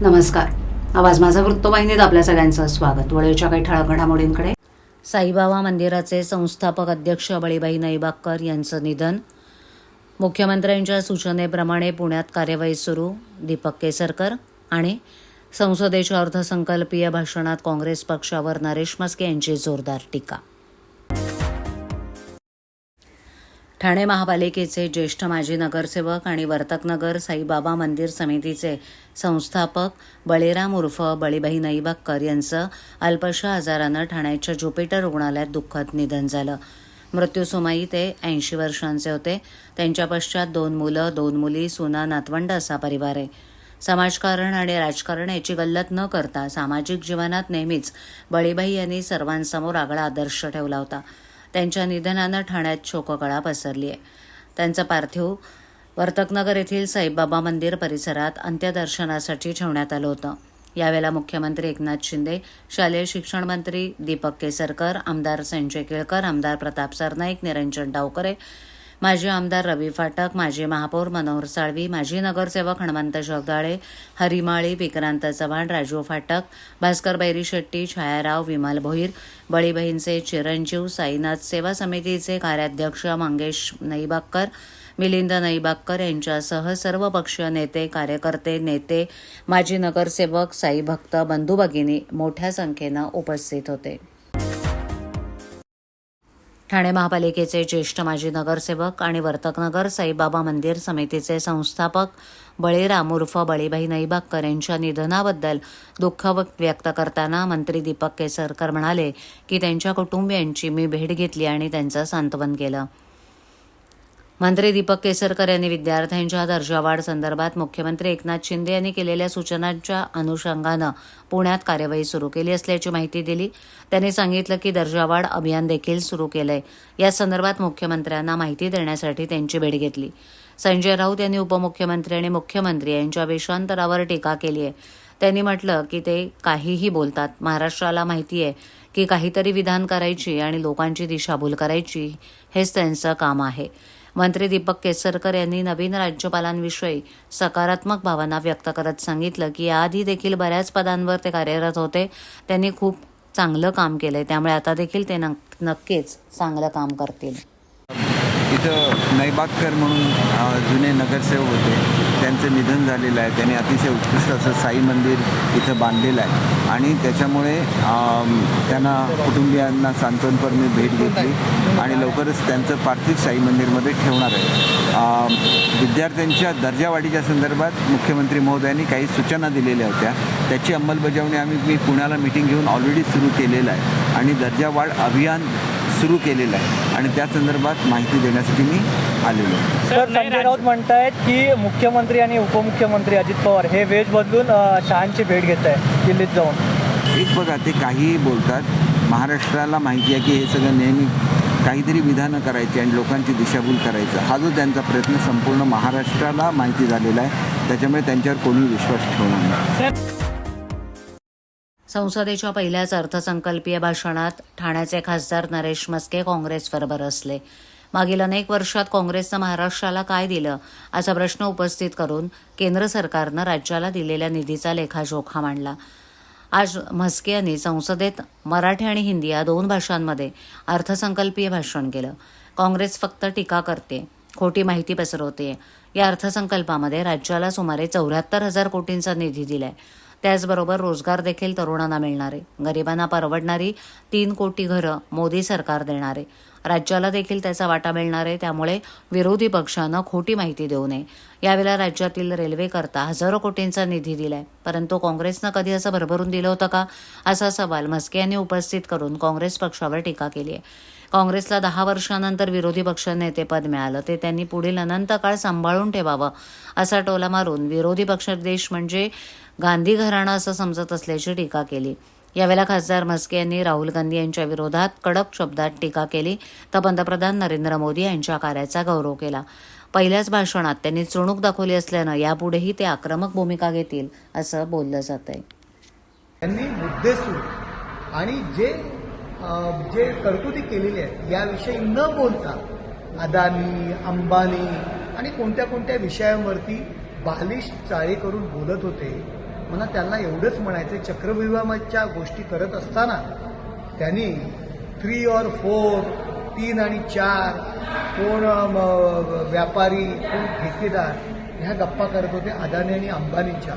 नमस्कार. आवाज माझा वृत्तवाहिनीत आपल्या सगळ्यांचं स्वागत. वळेच्या काही ठळक घडामोडींकडे. साईबाबा मंदिराचे संस्थापक अध्यक्ष बळीबाई नैबाकर यांचं निधन. मुख्यमंत्र्यांच्या सूचनेप्रमाणे पुण्यात कार्यवाही सुरू दीपक केसरकर आणि संसदेच्या अर्थसंकल्पीय भाषणात काँग्रेस पक्षावर नरेश मस्के यांची जोरदार टीका. ठाणे महापालिकेचे ज्येष्ठ माजी नगरसेवक आणि वर्तकनगर साईबाबा मंदिर समितीचे संस्थापक बळीराम उर्फ बळीबाई नईबाक्कर यांचं अल्पशा आजारानं ठाण्याच्या ज्युपिटर रुग्णालयात दुःखद निधन झालं. मृत्यूसुमाई ते ऐंशी वर्षांचे होते. त्यांच्या पश्चात दोन मुलं दोन मुली सुना नातवंड असा परिवार आहे. समाजकारण आणि राजकारण याची गल्लत न करता सामाजिक जीवनात नेहमीच बळीबाई यांनी सर्वांसमोर आगळा आदर्श ठेवला होता. त्यांच्या निधनानं ठाण्यात शोककळा पसरली आहे. त्यांचं पार्थिव वर्तकनगर येथील साईबाबा मंदिर परिसरात अंत्यदर्शनासाठी ठेवण्यात आलं होतं. यावेळेला मुख्यमंत्री एकनाथ शिंदे शालेय शिक्षण मंत्री दीपक केसरकर आमदार संजय केळकर आमदार प्रताप सरनाईक निरंजन डावकरे माजी आमदार रवी फाटक माजी महापौर मनोहर साळवी माजी नगरसेवक हनुमंत जगदाळे हरिमाळी विक्रांत चव्हाण राजू फाटक भास्कर बैरी शेट्टी छायाराव विमल भोईर बळीबहींचे चिरंजीव साईनाथ सेवा समितीचे कार्याध्यक्ष मंगेश नईबाक्कर मिलिंद नईबाक्कर यांच्यासह सर्व पक्षीय नेते कार्यकर्ते नेते माजी नगरसेवक साई भक्त बंधू भगिनी मोठ्या संख्येनं उपस्थित होते. ठाणे महापालिकेचे ज्येष्ठ माजी नगरसेवक आणि वर्तकनगर साईबाबा मंदिर समितीचे संस्थापक बळीराम उर्फ बळीबाई नईबाक्कर यांच्या निधनाबद्दल दुःख व्यक्त करताना मंत्री दीपक केसरकर म्हणाले की त्यांच्या कुटुंबियांची मी भेट घेतली आणि त्यांचं सांत्वन केलं. मंत्री दीपक केसरकर यांनी विद्यार्थ्यांच्या दर्जावाढ संदर्भात मुख्यमंत्री एकनाथ शिंदे यांनी केलेल्या सूचनांच्या अनुषंगानं पुण्यात कार्यवाही सुरू केली असल्याची माहिती दिली. त्यांनी सांगितलं की दर्जावाढ अभियान देखील सुरू केलंय. या संदर्भात मुख्यमंत्र्यांना माहिती देण्यासाठी त्यांची भेट घेतली. संजय राऊत यांनी उपमुख्यमंत्री आणि मुख्यमंत्री यांच्या वेशांतरावर टीका केली आहे. त्यांनी म्हटलं की ते काहीही बोलतात. महाराष्ट्राला माहिती आहे की काहीतरी विधान करायची आणि लोकांची दिशाभूल करायची हेच त्यांचं काम आहे. मंत्री दीपक केसरकर यांनी नवीन राज्यपालांविषयी सकारात्मक भावना व्यक्त करत सांगितलं की याआधी देखील बऱ्याच पदांवर ते कार्यरत होते. त्यांनी खूप चांगलं काम केलंय. त्यामुळे आता देखील ते नक्कीच चांगलं काम करतील. इथं नैबागकर म्हणून जुने नगरसेवक होते. त्यांचं निधन झालेलं आहे. त्यांनी अतिशय उत्कृष्ट असं साई मंदिर इथं बांधलेलं आहे. आणि त्याच्यामुळे त्यांना कुटुंबियांना सांत्वनपर मी भेट घेतली आणि लवकरच त्यांचं पार्थिव साई मंदिरमध्ये ठेवणार आहे. विद्यार्थ्यांच्या दर्जावाढीच्या संदर्भात मुख्यमंत्री महोदयांनी काही सूचना दिलेल्या होत्या. त्याची अंमलबजावणी आम्ही मी पुण्याला मिटिंग घेऊन ऑलरेडी सुरू केलेलं आहे. आणि दर्जावाढ अभियान सुरू केलेलं आहे. आणि त्या संदर्भात माहिती देण्यासाठी मी आलेलो आहे. सर संजय राऊत म्हणतायत की मुख्यमंत्री आणि उपमुख्यमंत्री अजित पवार हे वेज बदलून शहांची भेट घेत आहे दिल्लीत जाऊन. एक बघा ते काहीही बोलतात महाराष्ट्राला माहिती आहे की हे सगळं नेहमी काहीतरी विधानं करायची आणि लोकांची दिशाभूल करायचं. हा जो त्यांचा प्रयत्न संपूर्ण महाराष्ट्राला माहिती झालेला आहे त्याच्यामुळे त्यांच्यावर कोणी विश्वास ठेवणार नाही. संसदेच्या पहिल्याच अर्थसंकल्पीय भाषणात ठाण्याचे खासदार नरेश मस्के काँग्रेसवर बरसले. मागील अनेक वर्षात काँग्रेसनं महाराष्ट्राला काय दिलं असा प्रश्न उपस्थित करून केंद्र सरकारनं राज्याला दिलेल्या निधीचा लेखाजोखा मांडला. आज म्हस्के यांनी संसदेत मराठी आणि हिंदी या दोन भाषांमध्ये अर्थसंकल्पीय भाषण केलं. काँग्रेस फक्त टीका करते खोटी माहिती पसरवते या अर्थसंकल्पामध्ये राज्याला सुमारे चौऱ्याहत्तर हजार कोटींचा निधी दिलाय. त्याचबरोबर रोजगार देखील तरुणांना मिळणार. आहे गरिबांना परवडणारी तीन कोटी घरं मोदी सरकार देणारे. राज्याला देखील त्याचा वाटा मिळणार आहे त्यामुळे विरोधी पक्षानं खोटी माहिती देऊ नये. यावेळेला राज्यातील रेल्वेकरता हजारो कोटींचा निधी दिलाय. परंतु काँग्रेसनं कधी असं भरभरून दिलं होतं का? असा सवाल म्हस्के यांनी उपस्थित करून काँग्रेस पक्षावर टीका केली आहे. काँग्रेसला दहा वर्षानंतर विरोधी पक्ष नेतेपद मिळालं ते त्यांनी पुढील अनंत काळ सांभाळून ठेवावं असा टोला मारून विरोधी पक्ष देश म्हणजे गांधी घराणं असं समजत असल्याची टीका केली. यावेळेला खासदार मस्के यांनी राहुल गांधी यांच्या विरोधात कडक शब्दात टीका केली. तर पंतप्रधान नरेंद्र मोदी यांच्या कार्याचा गौरव केला. पहिल्याच भाषणात त्यांनी चुणूक दाखवली असल्यानं यापुढेही ते आक्रमक भूमिका घेतील असं बोललं जात आहे त्यांनी मुद्देसूर आणि जे जे तरतुदी केलेली आहेत याविषयी न बोलता अदानी अंबानी आणि कोणत्या कोणत्या विषयांवरती बालिश चाळी करून बोलत होते मला त्यांना एवढंच म्हणायचं चक्रव्यूहाच्या गोष्टी करत असताना त्यांनी थ्री और फोर तीन आणि चार कोण व्यापारी कोण ठेकेदार ह्या गप्पा करत होते अदानी आणि अंबानीच्या.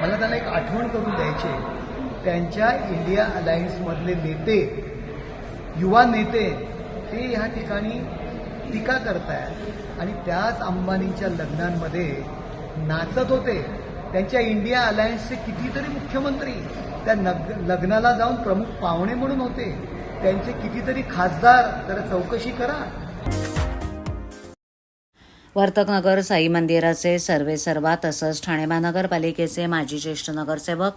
मला त्यांना एक आठवण करून द्यायची त्यांच्या इंडिया अलायन्समधले नेते युवा नेते ते ह्या ठिकाणी टीका करतायत. आणि त्याच अंबानींच्या लग्नांमध्ये नाचत होते. त्यांच्या इंडिया अलायन्सचे कितीतरी मुख्यमंत्री त्या नग लग्नाला जाऊन प्रमुख पाहुणे म्हणून होते. त्यांचे कितीतरी खासदार तर चौकशी करा. वर्तकनगर साई मंदिराचे सर्वे सर्वा तसंच ठाणे महानगरपालिकेचे माजी ज्येष्ठ नगरसेवक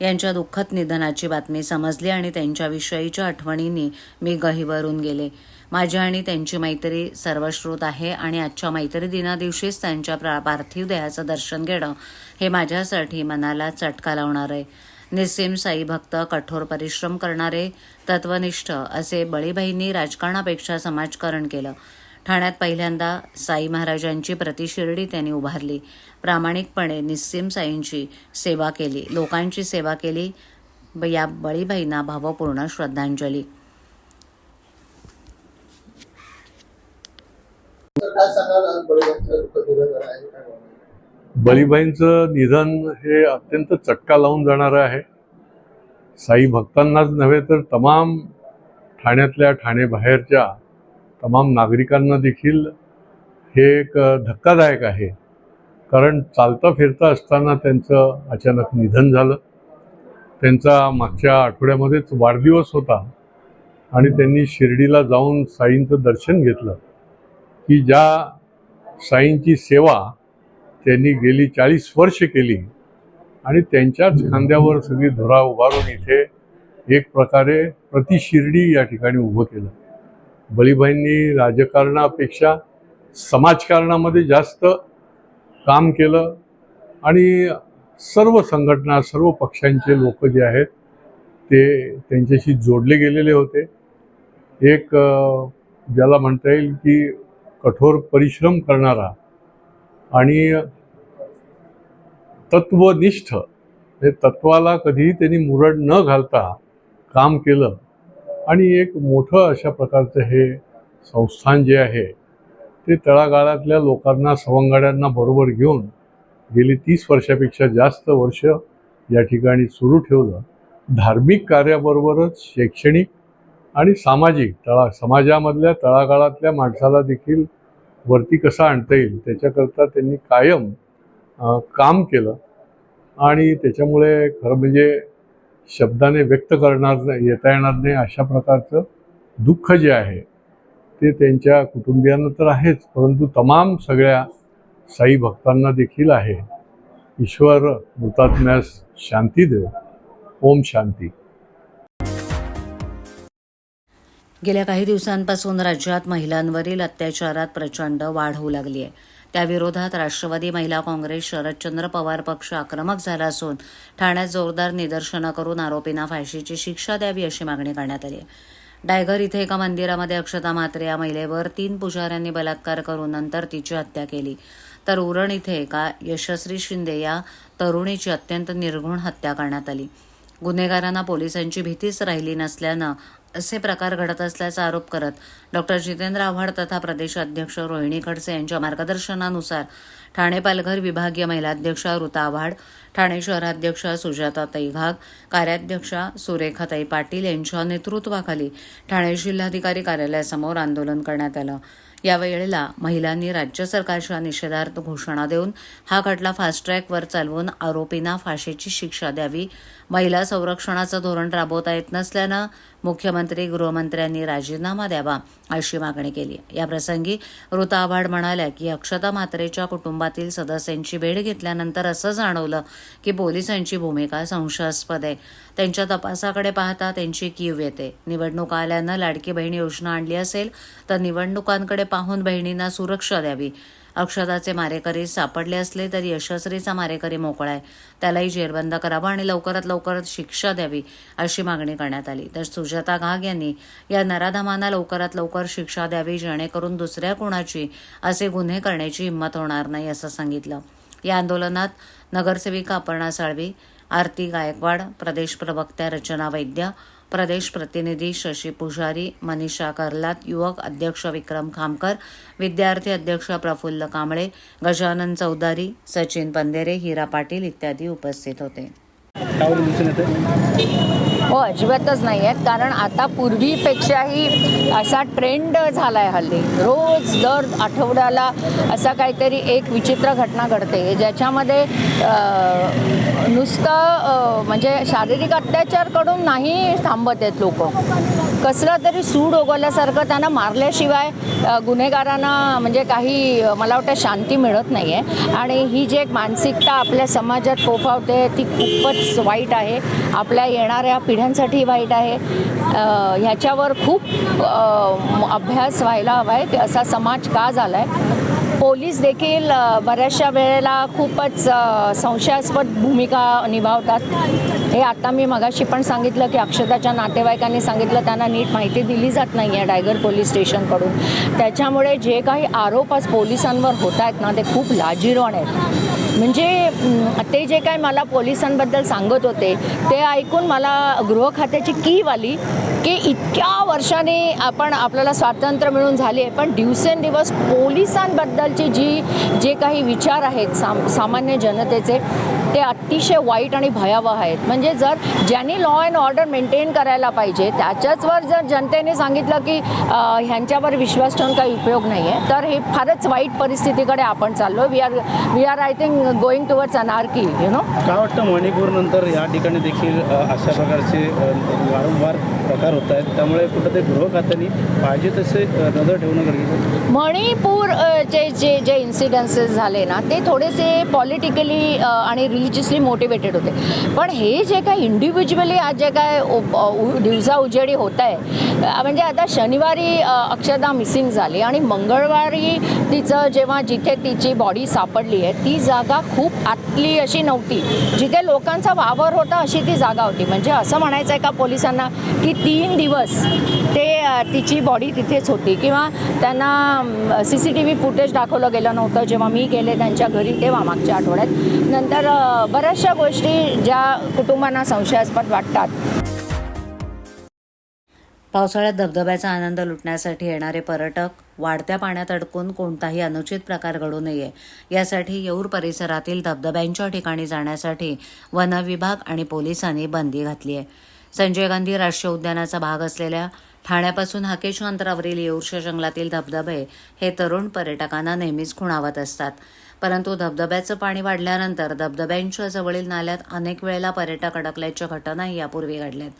यांच्या दुःखद निधनाची बातमी समजली आणि त्यांच्याविषयीच्या आठवणींनी मी गहिवरून गेले. माझी आणि त्यांची मैत्री सर्वश्रुत आहे आणि आजच्या मैत्री दिनादिवशीच त्यांच्या प्रा- पार्थिव देहाचं दर्शन घेणं हे माझ्यासाठी मनाला चटका लावणार आहे. निस्सीम साई भक्त कठोर परिश्रम करणारे तत्वनिष्ठ असे बळीबाईंनी राजकारणापेक्षा समाजकारण केलं. ठाण्यात पहिल्यांदा साई महाराजांची प्रतिशिर्डी त्यांनी उभारली. प्रामाणिकपणे निस्सीम साईंची सेवा केली. लोकांची सेवा केली. ब- या बळीबाईंना भावपूर्ण श्रद्धांजली. बळीबाईंचं निधन हे अत्यंत चटका लावून जाणारं आहे. साई भक्तांनाच नव्हे तर तमाम ठाण्यातल्या ठाणेबाहेरच्या तमाम नागरिकांना देखील हे एक धक्कादायक आहे. कारण चालता फिरता असताना त्यांचं अचानक निधन झालं. त्यांचा मागच्या आठवड्यामध्येच वाढदिवस होता आणि त्यांनी शिर्डीला जाऊन साईंचं दर्शन घेतलं. की ज्या साईंची सेवा त्यांनी गेली चाळीस वर्ष केली आणि त्यांच्याच खांद्यावर सगळी धुरा उभारून इथे एक प्रकारे प्रतिशिर्डी या ठिकाणी उभं केलं. बळीबाईंनी राजकारणापेक्षा समाजकारणामध्ये जास्त काम केलं आणि सर्व संघटना सर्व पक्षांचे लोक जे आहेत ते त्यांच्याशी जोडले गेलेले होते. एक ज्याला म्हणता येईल की कठोर परिश्रम करणारा आणि तत्वनिष्ठ हे तत्वाला कधीही त्यांनी मुरड न घालता काम केलं. आणि एक मोठं अशा प्रकारचं हे संस्थान जे आहे ते तळागाळातल्या लोकांना सवंगड्यांना बरोबर घेऊन गेली तीस वर्षापेक्षा जास्त वर्ष या ठिकाणी सुरू ठेवलं. धार्मिक कार्याबरोबरच शैक्षणिक आणि सामाजिक तळा समाजामधल्या तळागाळातल्या माणसाला देखील वरती कसा आणता येईल त्याच्याकरता त्यांनी कायम काम केलं. आणि त्याच्यामुळे खरं म्हणजे शब्दाने व्यक्त करणार नाही येता येणार नाही अशा प्रकारचं दुःख जे आहे ते त्यांच्या कुटुंबियांना तर आहेच परंतु तमाम सगळ्या साई भक्तांना देखील आहे. ईश्वर मृतात्म्यास शांती देव. ओम शांती. गेल्या काही दिवसांपासून राज्यात महिलांवरील अत्याचारात प्रचंड वाढ होऊ लागली आहे. त्याविरोधात राष्ट्रवादी महिला काँग्रेस शरदचंद्र पवार पक्ष आक्रमक झाला असून ठाण्यात जोरदार निदर्शनं करून आरोपींना फाशीची शिक्षा द्यावी अशी मागणी करण्यात आली आहे. डायघर इथे एका मंदिरामध्ये अक्षता म्हात्रे या महिलेवर तीन पुजाऱ्यांनी बलात्कार करून नंतर तिची हत्या केली. तर उरण इथे एका यशस्वी शिंदे या तरुणीची अत्यंत निर्घुण हत्या करण्यात आली. गुन्हेगारांना पोलिसांची भीतीच राहिली नसल्यानं असे प्रकार घडत असल्याचा आरोप करत डॉक्टर जितेंद्र आव्हाड तथा प्रदेश अध्यक्ष रोहिणी खडसे यांच्या मार्गदर्शनानुसार ठाणे पालघर विभागीय महिला अध्यक्षा ऋता आव्हाड ठाणे शहराध्यक्ष सुजाता तैघाग कार्याध्यक्षा सुरेखाताई पाटील यांच्या नेतृत्वाखाली ठाणे जिल्हाधिकारी कार्यालयासमोर आंदोलन करण्यात आलं. यावेळेला महिलांनी राज्य सरकारच्या निषेधार्थ घोषणा देऊन हा खटला फास्ट ट्रॅकवर चालवून आरोपींना फाशीची शिक्षा द्यावी. महिला संरक्षणाचं धोरण राबवता येत नसल्यानं मुख्यमंत्री गृहमंत्र्यांनी राजीनामा द्यावा अशी मागणी केली. याप्रसंगी ऋता आव्हाड म्हणाल्या की अक्षता म्हात्रेच्या कुटुंबातील सदस्यांची भेट घेतल्यानंतर असं जाणवलं की पोलिसांची भूमिका संशयास्पद आहे. त्यांच्या तपासाकडे पाहता त्यांची कीव येते. निवडणूक आल्यानं लाडकी बहीण योजना आणली असेल तर निवडणुकांकडे पाहून बहिणींना सुरक्षा द्यावी. अक्षताचे मारेकरी सापडले असले तरी यशस्वीचा मारेकरी मोकळा आहे. त्यालाही जेरबंद करावा आणि लवकरात लवकर शिक्षा द्यावी अशी मागणी करण्यात आली. तर सुजाता घाग यांनी या नराधमांना लवकरात लवकर शिक्षा द्यावी जेणेकरून दुसऱ्या कोणाची असे गुन्हे करण्याची हिंमत होणार नाही असं सांगितलं. या आंदोलनात नगरसेविका अपर्णा साळवी आरती गायकवाड प्रदेश प्रवक्त्या रचना वैद्य प्रदेश प्रतिनिधी शशी पुजारी मनीषा कर्लात युवक अध्यक्ष विक्रम खामकर विद्यार्थी अध्यक्ष प्रफुल्ल कांबळे गजानन चौधारी सचिन पंदेरे हिरा पाटील इत्यादी उपस्थित होते. दिसून हो अजिबातच नाही आहेत कारण आता पूर्वीपेक्षाही असा ट्रेंड झाला आहे हल्ली. रोज दर आठवड्याला असा काहीतरी एक विचित्र घटना घडते. ज्याच्यामध्ये नुसतं म्हणजे शारीरिक अत्याचारकडून नाही थांबत आहेत लोक. कसलं तरी सूड ओगवल्यासारखं त्यांना मारल्याशिवाय गुन्हेगारांना म्हणजे काही मला वाटतं शांती मिळत नाही आहे आणि ही जी एक मानसिकता आपल्या समाजात फोफावते ती खूपच वाईट आहे. आपल्या येणाऱ्या पिढ्यांसाठी वाईट आहे. ह्याच्यावर खूप अभ्यास व्हायला हवा आहे की असा समाज का झाला आहे पोलीस देखील बऱ्याचशा वेळेला खूपच संशयास्पद भूमिका निभावतात. हे आता मी मगाशी पण सांगितलं की अक्षताच्या नातेवाईकांनी सांगितलं त्यांना नीट माहिती दिली जात नाही आहे डायगर पोलीस स्टेशनकडून. त्याच्यामुळे जे काही आरोप आज पोलिसांवर होत आहेत ना ते खूप लाजिरवाण आहेत. म्हणजे ते जे काय मला पोलिसांबद्दल सांगत होते ते ऐकून मला गृह खात्याची कीव आली की इतक्या वर्षाने आपण आपल्याला स्वातंत्र्य मिळून झाले आहे पण दिवसेंदिवस पोलिसांबद्दलची जी जे काही विचार आहेत साम सामान्य जनतेचे ते अतिशय वाईट आणि भयावह आहेत. म्हणजे जर ज्यांनी लॉ अँड ऑर्डर मेंटेन करायला पाहिजे त्याच्याचवर जर जनतेने सांगितलं की ह्यांच्यावर विश्वास ठेवून काही उपयोग नाही आहे तर हे फारच वाईट परिस्थितीकडे आपण चाललो we are we are I think going towards anarchy you know काय वाटतं मणिपूर नंतर या ठिकाणी देखील अशा प्रकारचे वारंवार प्रकार होत आहेत? त्यामुळे कुठंतरी गृह खात्याने पाहिजे तसे नजर ठेवणं गरजेचं आहे. मणिपूर अ, चे जे जे इन्सिडन्सेस झाले ना ते थोडेसे पॉलिटिकली आणि रिलिजियसली मोटिवेटेड होते. पण हे जे काय इंडिव्हिज्युअली आज जे काय उ- दिवसा उजेडी होत आहे म्हणजे आता शनिवारी अक्षरधा मिसिंग झाली आणि मंगळवारी तिचं जेव्हा जिथे तिची बॉडी सापडली आहे ती जागा खूप आतली अशी नव्हती. जिथे लोकांचा वावर होता अशी ती जागा होती. म्हणजे असं म्हणायचं आहे का पोलिसांना की तीन दिवस ते तिची बॉडी तिथेच होती किंवा त्यांना C C T V footage दाखवलं गेलं नव्हतं. जेव्हा मी गेले त्यांच्या घरी तेव्हा मागच्या आठवड्यात. नंतर बऱ्याचशा गोष्टी ज्या कुटुंबांना संशयास्पद वाटतात. पावसाळ्यात धबधब्याचा आनंद लुटण्यासाठी येणारे पर्यटक वाढत्या पाण्यात अडकून कोणताही अनुचित प्रकार घडू नये. यासाठी येऊर परिसरातील धबधब्यांच्या ठिकाणी जाण्यासाठी वन विभाग आणि पोलिसांनी बंदी घातली आहे. संजय गांधी राष्ट्रीय उद्यानाचा भाग असलेल्या ठाण्यापासून हाकेच्या अंतरावरील येऊरच्या जंगलातील धबधबे हे तरुण पर्यटकांना नेहमीच खुणावत असतात. परंतु धबधब्याचं पाणी वाढल्यानंतर धबधब्यांच्या जवळील नाल्यात अनेक वेळेला पर्यटक अडकल्याच्या घटनाही यापूर्वी घडल्यात.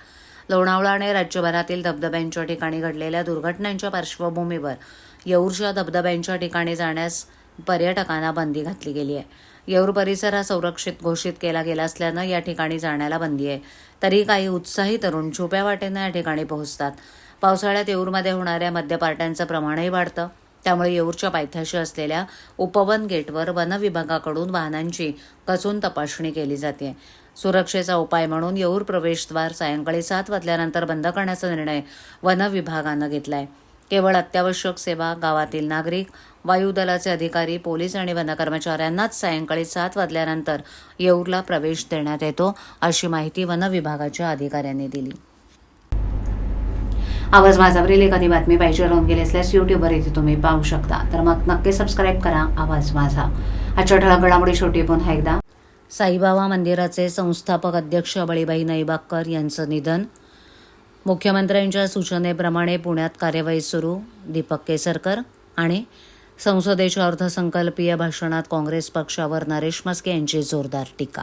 लोणावळा आणि राज्यभरातील धबधब्यांच्या ठिकाणी घडलेल्या दुर्घटनांच्या पार्श्वभूमीवर येऊरच्या धबधब्यांच्या ठिकाणी जाण्यास पर्यटकांना बंदी घातली गेली आहे. येऊर परिसर हा संरक्षित घोषित केला गेला असल्यानं या ठिकाणी जाण्याला बंदी आहे. तरी काही उत्साही तरुण छुप्या वाटेनं या ठिकाणी पोहोचतात. पावसाळ्यात येऊरमध्ये होणाऱ्या मद्यपार्ट्यांचं प्रमाणही वाढतं. त्यामुळे येऊरच्या पायथ्याशी असलेल्या उपवन गेटवर वनविभागाकडून वाहनांची कसून तपासणी केली जाते. सुरक्षेचा उपाय म्हणून येऊर प्रवेशद्वार सायंकाळी सात वाजल्यानंतर बंद करण्याचा निर्णय वन विभागानं घेतलाय. केवळ अत्यावश्यक सेवा गावातील नागरिक वायुदलाचे अधिकारी पोलीस आणि वन कर्मचाऱ्यांनाच सायंकाळी सात वाजल्यानंतर येऊरला प्रवेश देण्यात येतो अशी माहिती वन विभागाच्या अधिकाऱ्यांनी दिली. आवाज माझावरील एखादी बातमी पाहिजे राहून गेली असल्यास यूट्यूबवर इथे तुम्ही पाहू शकता. तर मग नक्की सबस्क्राईब करा. आवाज माझा. आजच्या ठळक घडामोडी शेवटी पुन्हा एकदा. साईबाबा मंदिराचे संस्थापक अध्यक्ष बळीबाई नैबागकर यांचं निधन. मुख्यमंत्र्यांच्या सूचनेप्रमाणे पुण्यात कार्यवाही सुरू. दीपक केसरकर आणि संसदेच्या अर्थसंकल्पीय भाषणात काँग्रेस पक्षावर नरेश मस्के यांची जोरदार टीका.